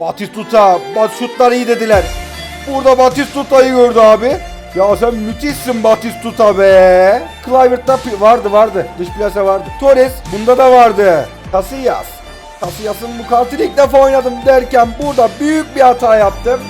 Batistuta, bat şutlar iyi dediler. Burada Batistuta'yı gördü abi. Ya sen müthişsin Batistuta be. Clivert'ta vardı vardı. Dış plase vardı. Torres bunda da vardı. Casillas. Casillas'ın bu kartını ilk defa oynadım derken burada büyük bir hata yaptım.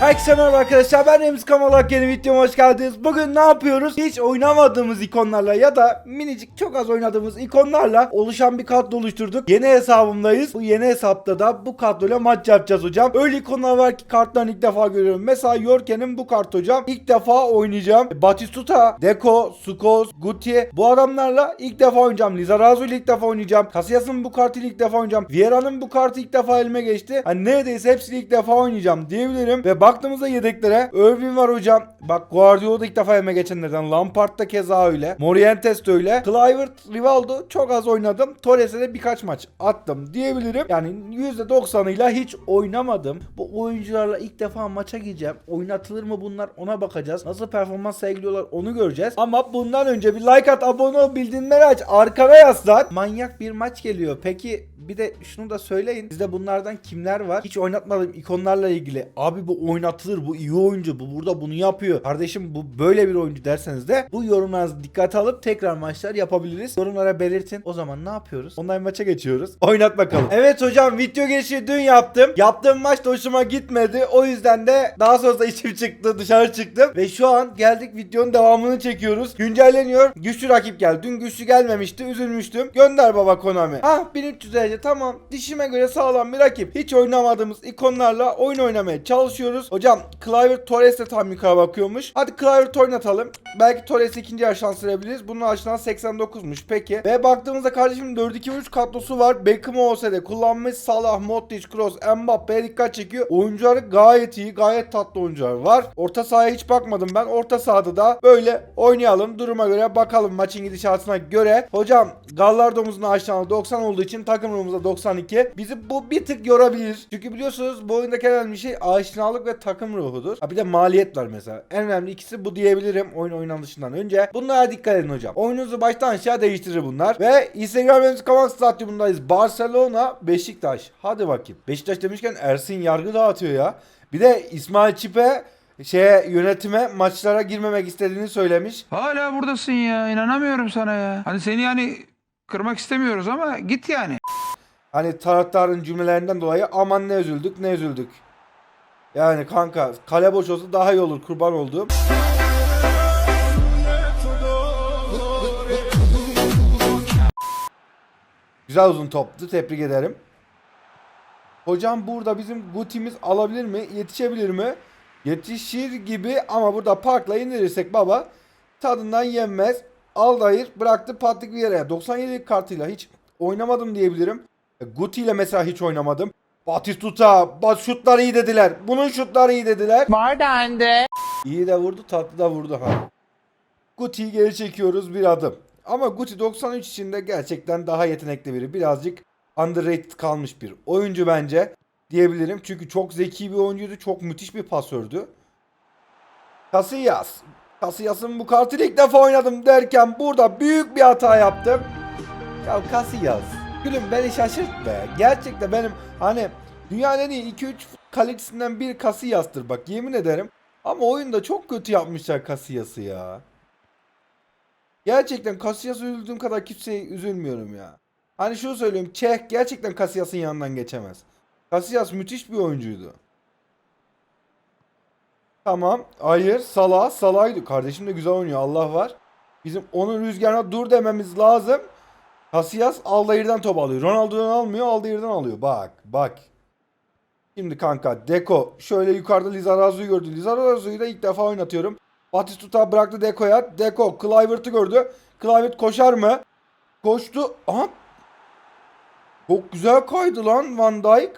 Herkese merhaba arkadaşlar ben Remzi Kamalak yeni videoma hoş geldiniz. Bugün ne yapıyoruz? Hiç oynamadığımız ikonlarla ya da minicik çok az oynadığımız ikonlarla oluşan bir kadro oluşturduk. Yeni hesabımdayız. Bu yeni hesapta da bu kadroyla maç yapacağız hocam. Öyle ikonlar var ki kartlarını ilk defa görüyorum. Mesela Yorken'in bu kart hocam. İlk defa oynayacağım. Batistuta, Deco, Sukos, Guti bu adamlarla ilk defa oynayacağım. Lizarazu ilk defa oynayacağım. Casillas'ın bu kartıyla ilk defa oynayacağım. Vieira'nın bu kartı ilk defa elime geçti. Hani neredeyse hepsini ilk defa oynayacağım diyebilirim. Ve baktığımızda yedeklere Irving var hocam. Bak Guardiola ilk defa elime geçenlerden. Lampard da keza öyle. Morientes de öyle. Clivert, Rivaldo çok az oynadım. Torres'e de birkaç maç attım diyebilirim. Yani %90'ıyla hiç oynamadım. Bu oyuncularla ilk defa maça gireceğim. Oynatılır mı bunlar ona bakacağız. Nasıl performans sergiliyorlar onu göreceğiz. Ama bundan önce bir like at, abone ol, bildirimleri aç. Arkana yaslan. Manyak bir maç geliyor. Peki bir de şunu da söyleyin. Sizde bunlardan kimler var? Hiç oynatmadığım ikonlarla ilgili. Abi bu oynatılır. Bu iyi oyuncu. Bu burada bunu yapıyor. Kardeşim bu böyle bir oyuncu derseniz de bu yorumlarınızı dikkate alıp tekrar maçlar yapabiliriz. Yorumlara belirtin. O zaman ne yapıyoruz? Online maça geçiyoruz. Oynat bakalım. Evet hocam video girişi dün yaptım. Yaptığım maç da hoşuma gitmedi. O yüzden de daha sonrasında içim çıktı. Dışarı çıktım. Ve şu an geldik videonun devamını çekiyoruz. Güncelleniyor. Güçlü rakip geldi. Dün güçlü gelmemişti. Üzülmüştüm. Gönder baba Konami. Ah 1300 derece tamam. Dişime göre sağlam bir rakip. Hiç oynamadığımız ikonlarla oyun oynamaya çalışıyoruz. Hocam Cliver Torres de tam yukarı bakıyormuş. Hadi Cliver oynatalım. Belki Torres'i ikinci yer şanslayabiliriz. Bunun açılan 89'muş. Peki. Ve baktığımızda kardeşim 4-2-3 kadrosu var. Beckham olsa kullanmış. Salah, Modric, Kroos, Mbappe'ye dikkat çekiyor. Oyuncuları gayet iyi. Gayet tatlı oyuncular var. Orta sahaya hiç bakmadım ben. Orta sahada da böyle oynayalım. Duruma göre bakalım maçın gidişatına göre. Hocam Gallardo'muzun açılan 90 olduğu için takım ruhumuzda 92. Bizi bu bir tık yorabilir. Çünkü biliyorsunuz bu oyundaki önemli şey aşinalık ve takım ruhudur. Ha bir de maliyet var mesela. En önemli ikisi bu diyebilirim oyun oynanışından önce. Bunlara dikkat edin hocam. Oyununuzu baştan aşağı değiştirir bunlar. Ve Instagram Kavan Stadyumundayız. Barcelona, Beşiktaş. Hadi bakayım. Beşiktaş demişken Ersin yargı dağıtıyor ya. Bir de İsmail Çipe şeye yönetime maçlara girmemek istediğini söylemiş. Hala buradasın ya. inanamıyorum sana ya. Hani seni yani kırmak istemiyoruz ama git yani. Hani taraftarın cümlelerinden dolayı aman ne üzüldük ne üzüldük. Yani kanka kale boş olsa daha iyi olur kurban olduğum. Güzel uzun toptu tebrik ederim. Hocam burada bizim Guti'miz alabilir mi? Yetişebilir mi? Yetişir gibi ama burada parkla indirirsek baba tadından yenmez. Aldair bıraktı Patrick Vieira'ya. 97 kartıyla hiç oynamadım diyebilirim. E, Guti ile mesela hiç oynamadım. Batistuta, bat şutlar iyi dediler. Bunun şutları iyi dediler. Var dendi. İyi de vurdu, tatlı da vurdu ha. Guti'yi geri çekiyoruz bir adım. Ama Guti 93 içinde gerçekten daha yetenekli biri. Birazcık underrated kalmış bir oyuncu bence diyebilirim. Çünkü çok zeki bir oyuncuydu. Çok müthiş bir pasördü. Casillas. Casillas'ın bu kartını ilk defa oynadım derken burada büyük bir hata yaptım. Ya Casillas. Gülüm beni şaşırt be. Gerçekten benim hani dünyanın en iyi 2-3 kalitesinden bir Casillas'tır bak yemin ederim. Ama oyunda çok kötü yapmışlar Casillas'ı ya. Gerçekten Casillas'a üzüldüğüm kadar kimseye üzülmüyorum ya. Hani şunu söyleyeyim. Çeh gerçekten Casillas'ın yanından geçemez. Casillas müthiş bir oyuncuydu. Tamam. Hayır. Salah. Salah'ydı. Kardeşim de güzel oynuyor. Allah var. Bizim onun rüzgarına dur dememiz lazım. Casillas Aldair'den top alıyor. Ronaldo'dan almıyor. Aldair'den alıyor. Bak. Bak. Şimdi kanka Deko şöyle yukarıda Lizarazu'yu gördü. Lizarazu'yu da ilk defa oynatıyorum. Batistuta bıraktı Deko'ya. Deko Clivert'ı gördü. Clivert koşar mı? Koştu. Aha. Çok güzel kaydı lan Van Dijk.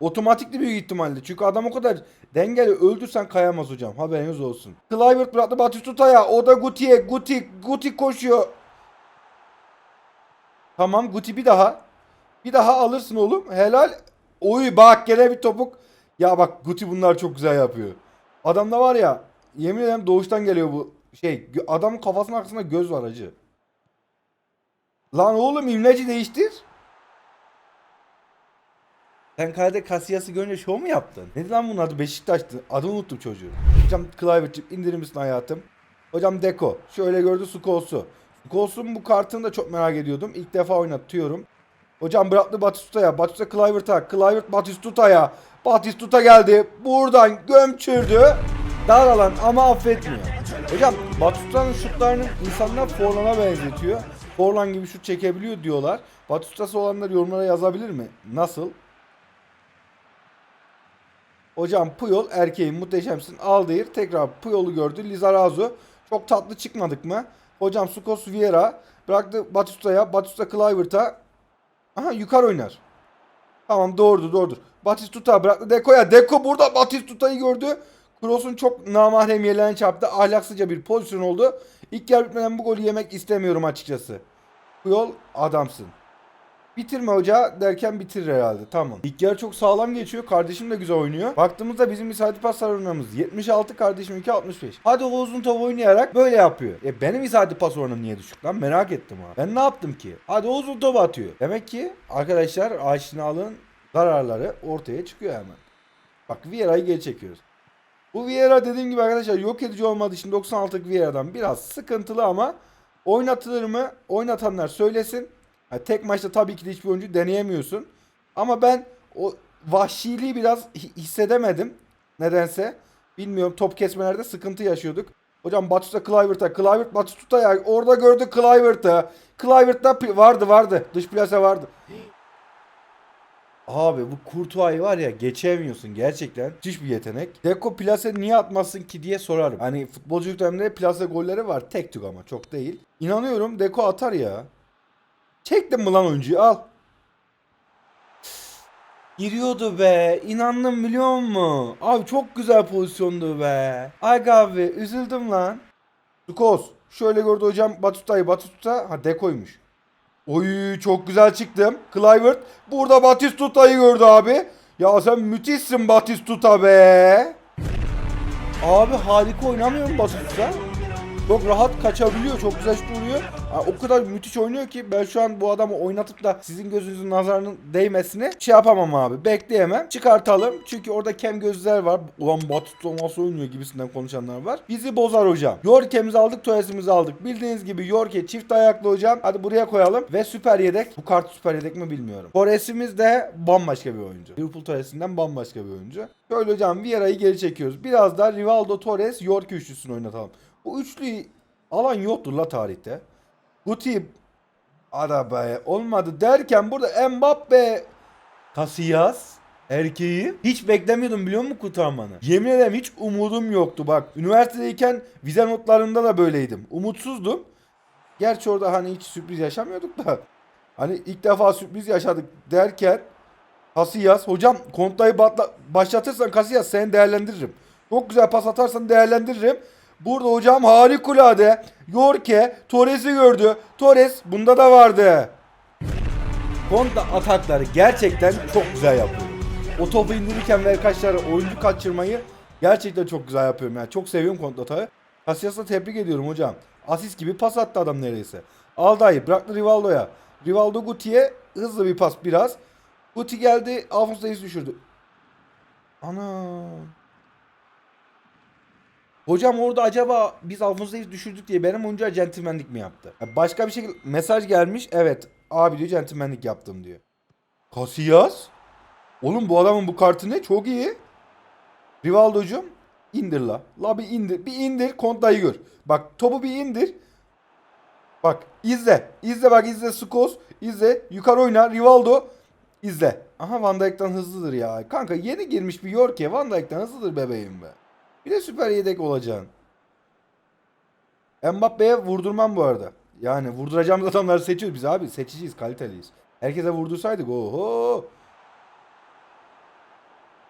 Otomatikli büyük ihtimalle. Çünkü adam o kadar dengeli öldürsen kayamaz hocam. Haberiniz olsun. Clivert bıraktı Batistuta'ya. O da Guti'ye. Guti. Guti koşuyor. Tamam Guti bir daha. Bir daha alırsın oğlum. Helal. Oy bak gene bir topuk. Ya bak Guti bunlar çok güzel yapıyor. Adamda var ya yemin ederim doğuştan geliyor bu şey. Adamın kafasının arkasında göz var acı. Lan oğlum imleci değiştir. Sen kalede Casillas'ı görünce şov mu yaptın? Neydi lan bunun adı? Beşiktaş'tı. Adını unuttum çocuğu. Hocam Clivert'cim indirir misin hayatım? Hocam Deko. Şöyle gördü Skols'u. Skols'un bu kartını da çok merak ediyordum. İlk defa oynatıyorum. Hocam bıraktı Batistuta'ya. Batista Clivert'a. Clivert Batistuta'ya. Batistuta geldi. Buradan gömçürdü. Dar alan ama affetmiyor. Hocam Batistuta'nın şutlarını insanlar Forlan'a benzetiyor. Forlan gibi şut çekebiliyor diyorlar. Batistuta'sı olanlar yorumlara yazabilir mi? Nasıl? Hocam Puyol erkeğin muhteşemsin. Aldığı tekrar Puyol'u gördü. Lizarazu. Çok tatlı çıkmadık mı? Hocam Sukos Vieira bıraktı Batistuta'ya. Batista Clivert'a. Aha yukarı oynar. Tamam doğrudur doğrudur. Batistuta bıraktı Deko'ya. Deko burada Batistuta'yı gördü. Kroos'un çok namahrem yerlerine çarptı. Ahlaksızca bir pozisyon oldu. İlk yer bitmeden bu golü yemek istemiyorum açıkçası. Puyol adamsın. Bitirme hoca derken bitirir herhalde. Tamam. İlk yer çok sağlam geçiyor. Kardeşim de güzel oynuyor. Baktığımızda bizim isabetli pas oranımız 76 kardeşim 2 65. Hadi o uzun top oynayarak böyle yapıyor. E benim isabetli pas oranım niye düşük lan? Merak ettim ha. Ben ne yaptım ki? Hadi o uzun top atıyor. Demek ki arkadaşlar aşinalığın zararları ortaya çıkıyor hemen. Bak Vieira'yı geri çekiyoruz. Bu Vieira dediğim gibi arkadaşlar yok edici olmadığı için 96'lık Vieira'dan biraz sıkıntılı ama oynatılır mı? Oynatanlar söylesin. Ha, tek maçta tabii ki de hiçbir oyuncu deneyemiyorsun. Ama ben o vahşiliği biraz hi- hissedemedim. Nedense. Bilmiyorum top kesmelerde sıkıntı yaşıyorduk. Hocam Batuta Clivert'a. Clivert Batuta'ya. Orada gördü Clivert'ı. Clivert'ta pi- vardı vardı. Dış plase vardı. Abi bu Kurtuay'ı var ya geçemiyorsun gerçekten. Müthiş bir yetenek. Deko plase niye atmasın ki diye sorarım. Hani futbolculuk döneminde plase golleri var. Tek tük ama çok değil. İnanıyorum Deko atar ya. Çektim mi lan oyuncuyu al. Giriyordu be. İnandım biliyor musun? Abi çok güzel pozisyondu be. Ay abi üzüldüm lan. Sukos. Şöyle gördü hocam Batuta'yı. Batuta ha Deko'ymuş. Oy çok güzel çıktım. Clivert. Burada Batistuta'yı gördü abi. Ya sen müthişsin Batistuta be. Abi harika oynamıyor mu Batistuta? Çok rahat kaçabiliyor. Çok güzel şut vuruyor. Ha, o kadar müthiş oynuyor ki ben şu an bu adamı oynatıp da sizin gözünüzün nazarının değmesini şey yapamam abi. Bekleyemem. Çıkartalım. Çünkü orada kem gözler var. Ulan Batuta nasıl oynuyor gibisinden konuşanlar var. Bizi bozar hocam. Yorke'mizi aldık. Torres'imizi aldık. Bildiğiniz gibi Yorke çift ayaklı hocam. Hadi buraya koyalım. Ve süper yedek. Bu kart süper yedek mi bilmiyorum. Torres'imiz de bambaşka bir oyuncu. Liverpool Torres'inden bambaşka bir oyuncu. Şöyle hocam Vieira'yı geri çekiyoruz. Biraz daha Rivaldo Torres Yorke üçlüsünü oynatalım. Bu üçlüyü alan yoktur la tarihte. Guti arabaya olmadı derken burada Mbappe Casillas erkeği hiç beklemiyordum biliyor musun kurtarmanı? Yemin ederim hiç umudum yoktu bak. Üniversitedeyken vize notlarında da böyleydim. Umutsuzdum. Gerçi orada hani hiç sürpriz yaşamıyorduk da. Hani ilk defa sürpriz yaşadık derken Casillas hocam kontayı başlatırsan Casillas seni değerlendiririm. Çok güzel pas atarsan değerlendiririm. Burada hocam harikulade. Yorke Torres'i gördü. Torres bunda da vardı. Konta atakları gerçekten çok güzel yapıyor. O topu indirirken ve tane oyuncu kaçırmayı gerçekten çok güzel yapıyorum yani. Çok seviyorum kontra atağı. Casillas'ı tebrik ediyorum hocam. Asist gibi pas attı adam neredeyse. Aldayı bıraktı Rivaldo'ya. Rivaldo Guti'ye hızlı bir pas biraz. Guti geldi Alfonso Davies düşürdü. Ana. Hocam orada acaba biz Alfonso Davies düşürdük diye benim oyuncuya centilmenlik mi yaptı? Ya Başka bir şekilde mesaj gelmiş. Evet abi diyor centilmenlik yaptım diyor. Casillas? Oğlum bu adamın bu kartı ne? Çok iyi. Rivaldo'cum indir la. La bir indir. Bir indir kontayı gör. Bak topu bir indir. Bak izle. İzle bak izle Skos. İzle. Yukarı oyna. Rivaldo. İzle. Aha Van Dijk'tan hızlıdır ya. Kanka yeni girmiş bir Yorke Van Dijk'tan hızlıdır bebeğim be. Bir de süper yedek olacaksın. Mbappe'ye vurdurmam bu arada. Yani vurduracağımız adamları seçiyoruz biz abi. Seçiciyiz, kaliteliyiz. Herkese vurdursaydık oho.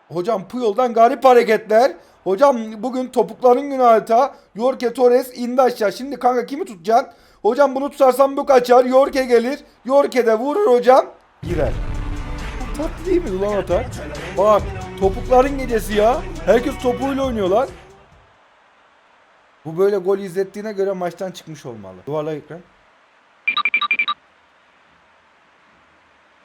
Hocam Puyol'dan garip hareketler. Hocam bugün topukların günü adeta. Yorke Torres indi aşağı. Şimdi kanka kimi tutacaksın? Hocam bunu tutarsam bu kaçar. Yorke gelir. Yorke de vurur hocam. Girer. Tatlı değil mi ulan atak? Bak topukların gecesi ya. Herkes topuğuyla oynuyorlar. Bu böyle gol izlettiğine göre maçtan çıkmış olmalı. Duvarla ekran.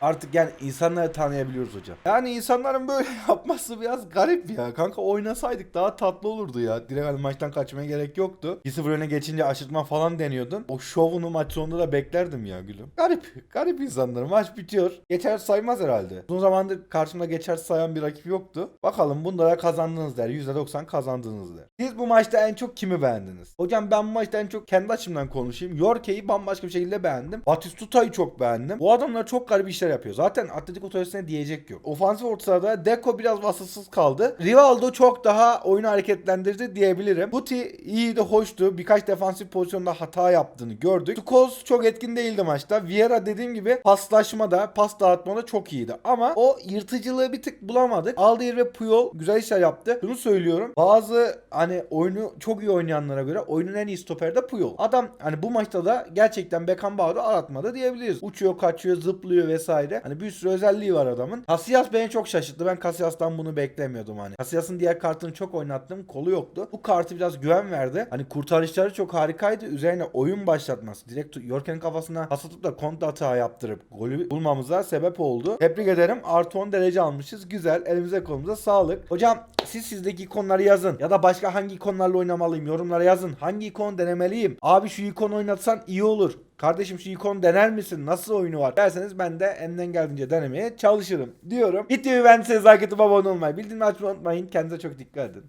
Artık yani insanları tanıyabiliyoruz hocam. Yani insanların böyle yapması biraz garip ya. Kanka oynasaydık daha tatlı olurdu ya. Direkt hani maçtan kaçmaya gerek yoktu. 2-0 öne geçince aşırtma falan deniyordun. O şovunu maç sonunda da beklerdim ya gülüm. Garip. Garip insanlar. Maç bitiyor. Geçer saymaz herhalde. Uzun zamandır karşımda geçer sayan bir rakip yoktu. Bakalım bunda da kazandınız der. %90 kazandınız der. Siz bu maçta en çok kimi beğendiniz? Hocam ben bu maçta en çok kendi açımdan konuşayım. Yorke'yi bambaşka bir şekilde beğendim. Batistuta'yı çok beğendim. Bu adamlar çok garip işler yapıyor. Zaten Atletico Torres'ine diyecek yok. Ofansif orta sahada Deco biraz vasıfsız kaldı. Rivaldo çok daha oyunu hareketlendirdi diyebilirim. Buti iyiydi, hoştu. Birkaç defansif pozisyonda hata yaptığını gördük. Tukoz çok etkin değildi maçta. Vieira dediğim gibi paslaşmada, pas dağıtmada çok iyiydi. Ama o yırtıcılığı bir tık bulamadık. Aldier ve Puyol güzel işler yaptı. Şunu söylüyorum. Bazı hani oyunu çok iyi oynayanlara göre oyunun en iyi stoperi de Puyol. Adam hani bu maçta da gerçekten Beckenbauer'u aratmadı diyebiliriz. Uçuyor, kaçıyor, zıplıyor vesaire. Hani bir sürü özelliği var adamın. Casillas beni çok şaşırttı. Ben Casillas'tan bunu beklemiyordum hani. Casillas'ın diğer kartını çok oynattım. Kolu yoktu. Bu kartı biraz güven verdi. Hani kurtarışları çok harikaydı. Üzerine oyun başlatması. Direkt Yorken'in kafasına pas atıp da kontra hata yaptırıp golü bulmamıza sebep oldu. Tebrik ederim. Artı 10 derece almışız. Güzel. Elimize kolumuza sağlık. Hocam siz sizdeki ikonları yazın. Ya da başka hangi ikonlarla oynamalıyım? Yorumlara yazın. Hangi ikon denemeliyim? Abi şu ikon oynatsan iyi olur. Kardeşim şu ikon dener misin? Nasıl oyunu var? Derseniz ben de elimden geldiğince denemeye çalışırım diyorum. Videoyu beğendiyseniz like atıp abone olmayı, bildirim açmayı unutmayın. Kendinize çok dikkat edin.